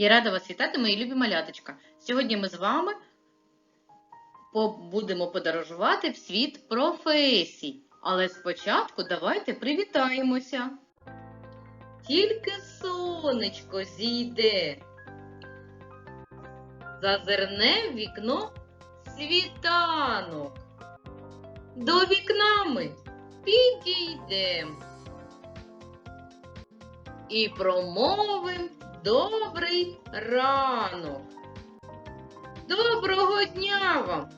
Я рада вас вітати, мої любі маляточка. Сьогодні ми з вами будемо подорожувати в світ професій. Але спочатку давайте привітаємося. Тільки сонечко зійде. Зазирне в вікно світанок. До вікна ми підійдем. І промовим добрий ранок. Доброго дня вам,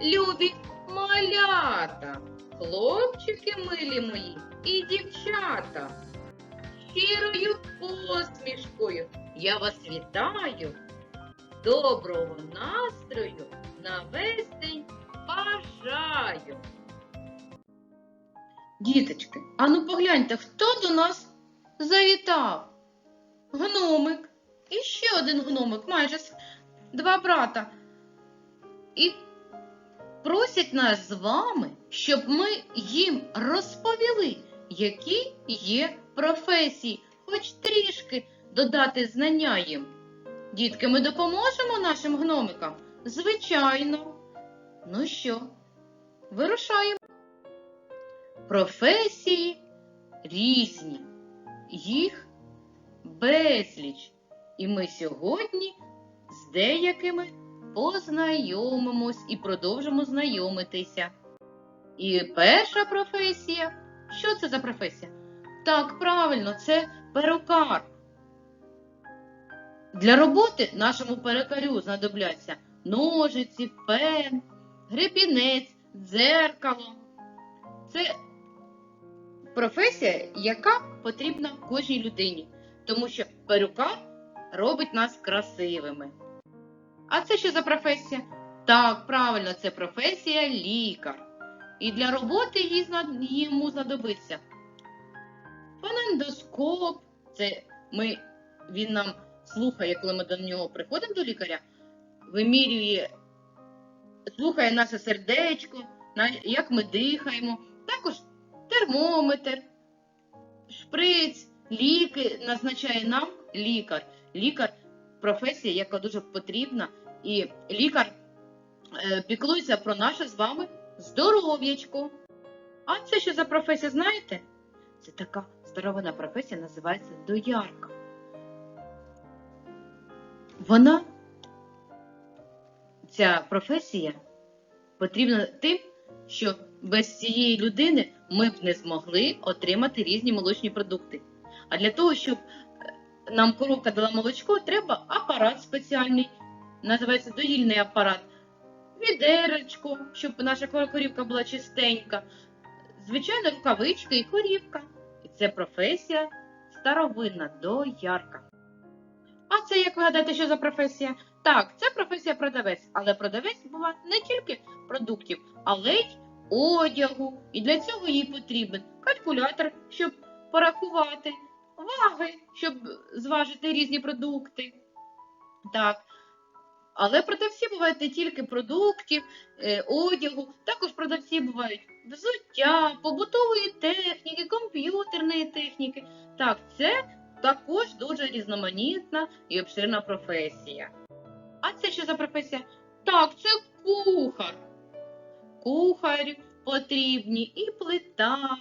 любі малята, хлопчики милі мої і дівчата. Щирою посмішкою я вас вітаю. Доброго настрою на весь день бажаю. Діточки, а ну погляньте, хто до нас завітав? Гномик. І ще один гномик, майже два брата. І просять нас з вами, щоб ми їм розповіли, які є професії, хоч трішки додати знання їм. Дітки, ми допоможемо нашим гномикам? Звичайно. Ну що, вирушаємо. Професії різні. Їх безліч. І ми сьогодні з деякими познайомимось і продовжимо знайомитися. І перша професія. Що це за професія? Так, правильно, це перукар. Для роботи нашому перукарю знадобляться ножиці, пен, гребінець, дзеркало. Це професія, яка потрібна кожній людині, тому що перукар робить нас красивими. А це що за професія? Так, правильно, це професія лікар. І для роботи їй йому знадобиться фонендоскоп. Це ми, він нам слухає, коли ми до нього приходимо до лікаря, вимірює, слухає наше сердечко, як ми дихаємо. Також термометр, шприц, ліки назначає нам лікар. Лікар професія, яка дуже потрібна, і лікар е, піклується про наше з вами здоров'ячко. А це що за професія, знаєте? Це така старовина професія, називається доярка. Вона, ця професія, потрібна тим, що без цієї людини ми б не змогли отримати різні молочні продукти. А для того, щоб е, нам коровка дала молочко, треба апарат спеціальний, називається доїльний апарат, відеречко, щоб наша корівка була чистенька, звичайно, рукавички і корівка. І це професія старовинна доярка. А це, як ви гадаєте, що за професія? Так, це професія продавець, але продавець буває не тільки продуктів, але й одягу. І для цього їй потрібен калькулятор, щоб порахувати, ваги, щоб зважити різні продукти. Так. Але продавці бувають не тільки продуктів, е, одягу, також продавці бувають взуття, побутової техніки, комп'ютерної техніки. Так, це також дуже різноманітна і обширна професія. А це що за професія? Так, це кухар. Кухарю потрібні і плита,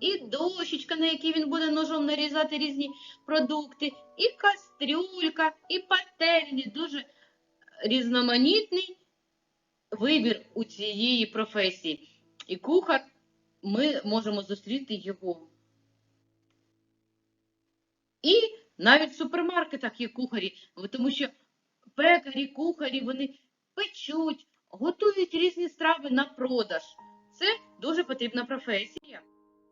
і дощечка, на якій він буде ножом нарізати різні продукти, і кастрюлька, і пательні. Дуже різноманітний вибір у цієї професії. І кухар, ми можемо зустріти його. І навіть в супермаркетах є кухарі, тому що пекарі, кухарі, вони печуть, готують різні страви на продаж. Це дуже потрібна професія.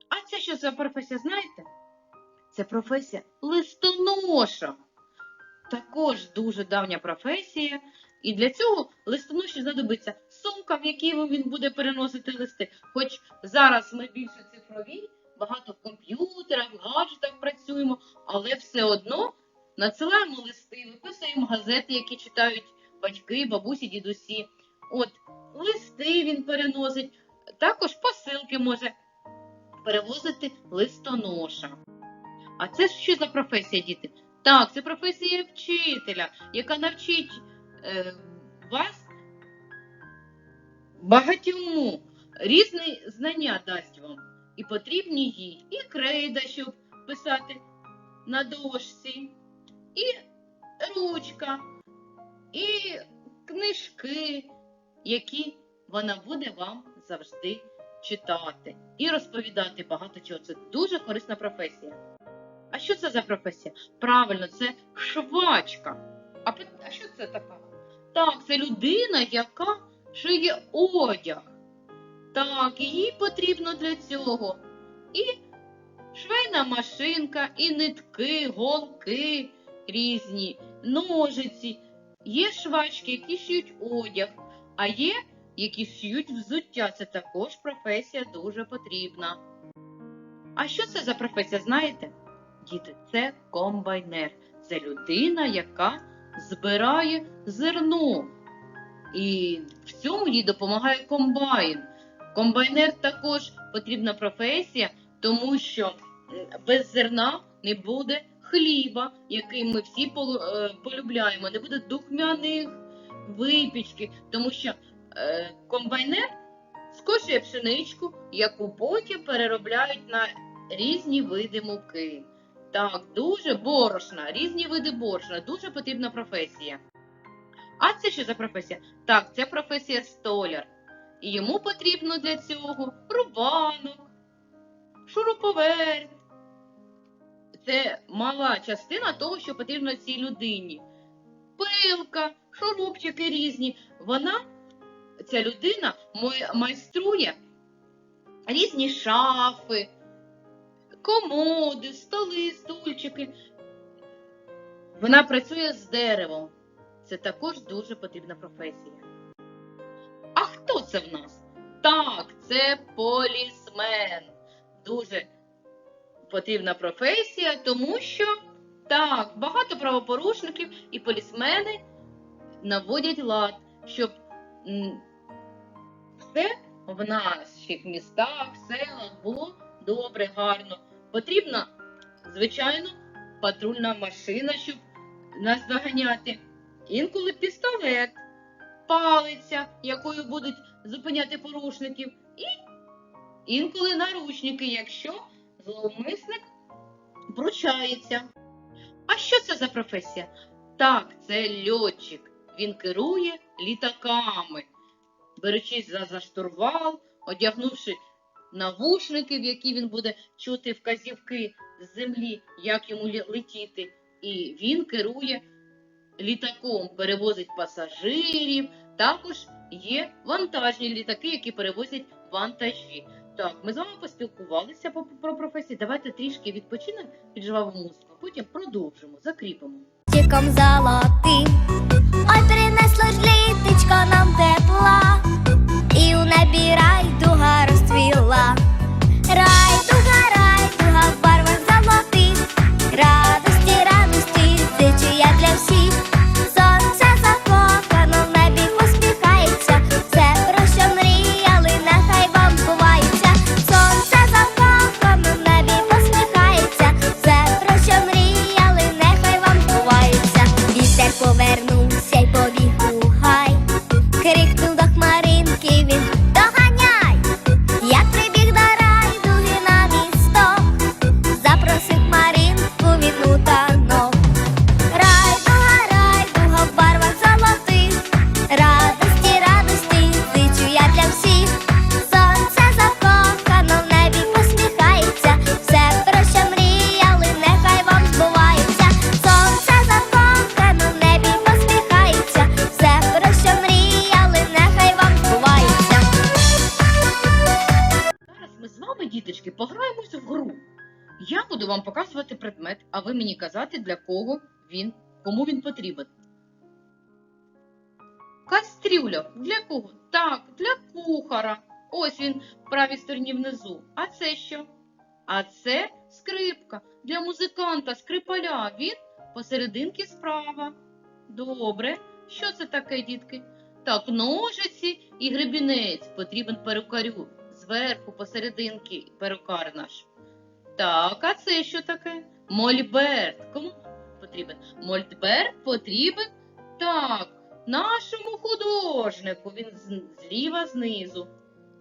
А це що за професія, знаєте? Це професія листоноша. Також дуже давня професія. І для цього листоноші знадобиться сумка, в якій він буде переносити листи. Хоч зараз ми більше цифрові, багато в комп'ютерах, в гаджетах працюємо, але все одно надсилаємо листи, виписуємо газети, які читають батьки, бабусі, дідусі. От листи він переносить, також посилки може перевозити листоноша. А це що за професія, діти? Так, це професія вчителя, яка навчить е, вас багатьому різні знання дасть вам. І потрібні їй і крейда, щоб писати на дошці, і ручка, і книжки, які вона буде вам завжди читати і розповідати багато чого. Це дуже корисна професія. А що це за професія? Правильно, це швачка. А, а що це така? Так, це людина, яка шиє одяг. Так, їй потрібно для цього. І швейна машинка, і нитки, голки різні, ножиці. Є швачки, які шиють одяг, а є, які шиють взуття. Це також професія дуже потрібна. А що це за професія, знаєте? Діти, це комбайнер. Це людина, яка збирає зерно. І в цьому їй допомагає комбайн. Комбайнер також потрібна професія, тому що без зерна не буде хліба, який ми всі е, полюбляємо, не буде духмяних випічки, тому що комбайнер скошує пшеничку, яку потім переробляють на різні види муки. Так, дуже борошна, різні види борошна, дуже потрібна професія. А це що за професія? Так, це професія столяр. І йому потрібно для цього рубанок, шуруповерт. Це мала частина того, що потрібно цій людині. Пилка, шурупчики різні. Вона, ця людина, майструє різні шафи, комоди, столи, стульчики. Вона працює з деревом. Це також дуже потрібна професія. А хто це в нас? Так, це полісмен. Дуже потрібна професія, тому що так, багато правопорушників і полісмени наводять лад, щоб все в наших містах, селах було добре, гарно. Потрібна, звичайно, патрульна машина, щоб нас доганяти. Інколи пістолет, палиця, якою будуть зупиняти порушників, і інколи наручники, якщо зловмисник вручається. А що це за професія? Так, це льотчик. Він керує літаками, беручись за, за штурвал, одягнувши навушники, в які він буде чути вказівки з землі, як йому летіти. І він керує літаком, перевозить пасажирів. Також є вантажні літаки, які перевозять вантажі. Так, ми з вами поспілкувалися по- про професії. Давайте трішки відпочинемо під жваву музику, потім продовжимо, закріпимо. Тіком золотим, ой, принесло ж літечко нам тепла, і пограємось в гру. Я буду вам показувати предмет, а ви мені казати, для кого він, кому він потрібен. Кастрюля. Для кого? Так, для кухара. Ось він в правій стороні внизу. А це що? А це скрипка для музиканта, скрипаля. Він посерединки справа. Добре. Що це таке, дітки? Так, ножиці і гребінець потрібен перукарю. Зверху, посерединки, перукар наш. Так, а це що таке? Мольберт. Кому потрібен? Мольтберг потрібен так, нашому художнику. Він зліва знизу.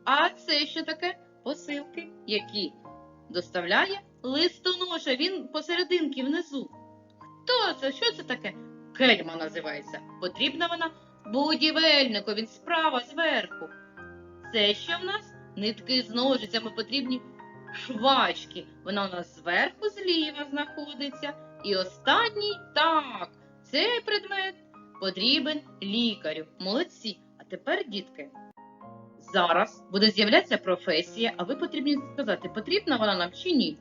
А це що таке? Посилки, які доставляє листоноша. Він посерединки внизу. Хто це? Що це таке? Кельма називається. Потрібна вона будівельнику, він справа зверху. Це що в нас? Нитки з ножицями потрібні швачки. Вона у нас зверху зліва знаходиться. І останній так. Цей предмет потрібен лікарю. Молодці. А тепер, дітки, зараз буде з'являтися професія, а ви потрібні сказати, потрібна вона нам чи ні.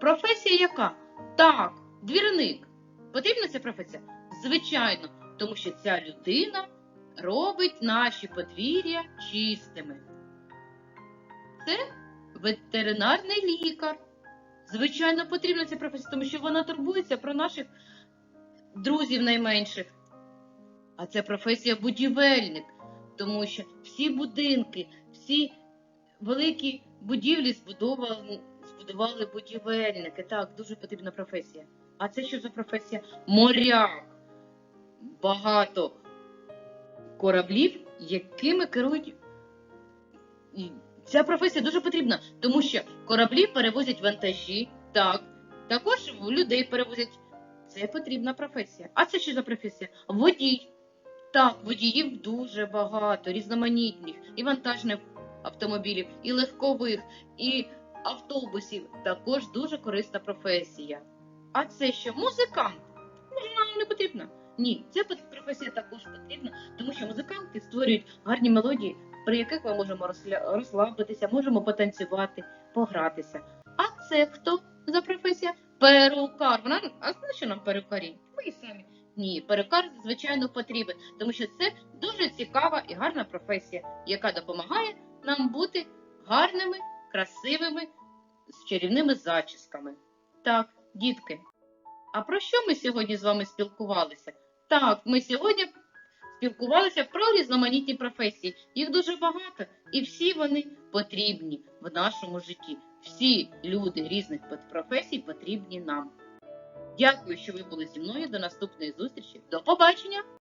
Професія яка? Так, двірник. Потрібна ця професія? Звичайно, тому що ця людина робить наші подвір'я чистими. Це ветеринарний лікар. Звичайно, потрібна ця професія, тому що вона турбується про наших друзів найменших. А це професія будівельник, тому що всі будинки, всі великі будівлі збудували, збудували будівельники. Так, дуже потрібна професія. А це що за професія? Моряк. Багато кораблів, якими керують. Ця професія дуже потрібна, тому що кораблі перевозять вантажі, так, також людей перевозять. Це потрібна професія. А це що за професія? Водій. Так, водіїв дуже багато, різноманітних, і вантажних автомобілів, і легкових, і автобусів. Також дуже корисна професія. А це що? Музикант? Нам не потрібно? Ні, ця професія також потрібна, тому що музиканти створюють гарні мелодії, при яких ми можемо розслабитися, можемо потанцювати, погратися. А це хто за професія? Перукар. Вона а що нам перукарі? Ви самі. Ні, перукар звичайно потрібен, тому що це дуже цікава і гарна професія, яка допомагає нам бути гарними, красивими, з чарівними зачісками. Так, дітки. А про що ми сьогодні з вами спілкувалися? Так, ми сьогодні спілкувалися про різноманітні професії. Їх дуже багато, і всі вони потрібні в нашому житті. Всі люди різних професій потрібні нам. Дякую, що ви були зі мною. До наступної зустрічі. До побачення!